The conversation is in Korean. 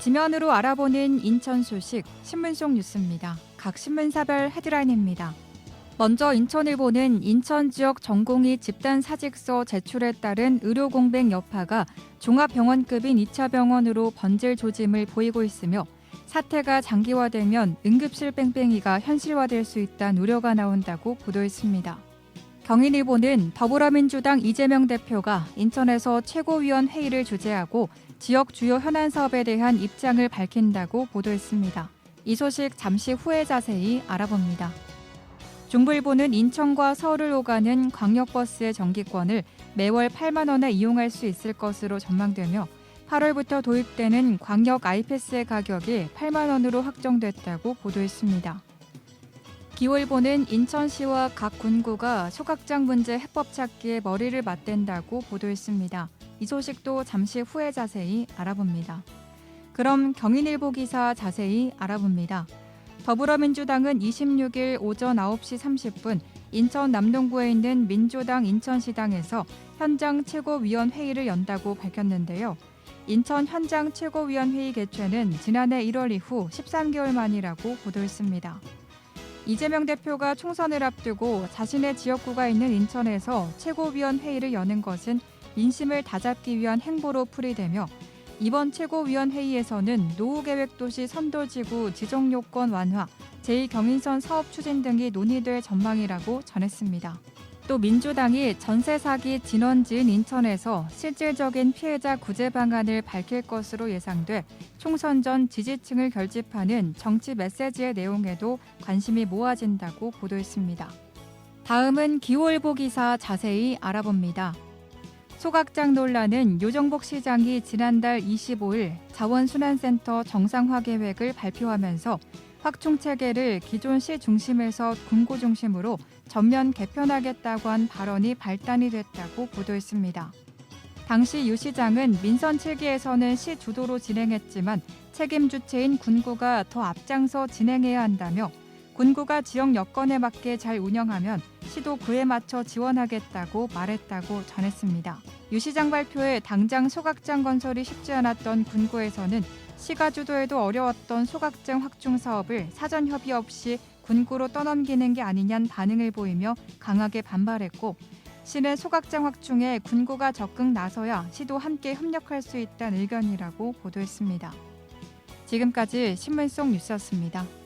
지면으로 알아보는 인천 소식 신문 속 뉴스입니다. 각 신문사별 헤드라인입니다. 먼저 인천일보는 인천 지역 전공의 집단 사직서 제출에 따른 의료 공백 여파가 종합병원급인 2차 병원으로 번질 조짐을 보이고 있으며 사태가 장기화되면 응급실 뺑뺑이가 현실화될 수 있다는 우려가 나온다고 보도했습니다. 경인일보는 더불어민주당 이재명 대표가 인천에서 최고위원 회의를 주재하고 지역 주요 현안 사업에 대한 입장을 밝힌다고 보도했습니다. 이 소식 잠시 후에 자세히 알아봅니다. 중부일보는 인천과 서울을 오가는 광역버스의 정기권을 매월 8만 원에 이용할 수 있을 것으로 전망되며 8월부터 도입되는 광역 아이패스의 가격이 8만 원으로 확정됐다고 보도했습니다. 기호일보는 인천시와 각 군구가 소각장 문제 해법 찾기에 머리를 맞댄다고 보도했습니다. 이 소식도 잠시 후에 자세히 알아봅니다. 그럼 경인일보 기사 자세히 알아봅니다. 더불어민주당은 26일 오전 9시 30분 인천 남동구에 있는 민주당 인천시당에서 현장 최고위원 회의를 연다고 밝혔는데요. 인천 현장 최고위원 회의 개최는 지난해 1월 이후 13개월 만이라고 보도했습니다. 이재명 대표가 총선을 앞두고 자신의 지역구가 있는 인천에서 최고위원 회의를 여는 것은 민심을 다잡기 위한 행보로 풀이되며 이번 최고위원 회의에서는 노후계획도시 선도지구 지정요건 완화, 제2경인선 사업 추진 등이 논의될 전망이라고 전했습니다. 또 민주당이 전세 사기 진원지인 인천에서 실질적인 피해자 구제 방안을 밝힐 것으로 예상돼 총선 전 지지층을 결집하는 정치 메시지의 내용에도 관심이 모아진다고 보도했습니다. 다음은 기호일보 기사 자세히 알아봅니다. 소각장 논란은 요정복 시장이 지난달 25일 자원순환센터 정상화 계획을 발표하면서 확충 체계를 기존 시 중심에서 군고 중심으로 전면 개편하겠다고 한 발언이 발단이 됐다고 보도했습니다. 당시 유 시장은 민선 7기에서는 시 주도로 진행했지만 책임 주체인 군구가 더 앞장서 진행해야 한다며 군구가 지역 여건에 맞게 잘 운영하면 시도 그에 맞춰 지원하겠다고 말했다고 전했습니다. 유 시장 발표에 당장 소각장 건설이 쉽지 않았던 군구에서는 시가 주도에도 어려웠던 소각장 확충 사업을 사전 협의 없이 군구로 떠넘기는 게 아니냐는 반응을 보이며 강하게 반발했고 시는 소각장 확충에 군구가 적극 나서야 시도 함께 협력할 수 있다는 의견이라고 보도했습니다. 지금까지 신문 속 뉴스였습니다.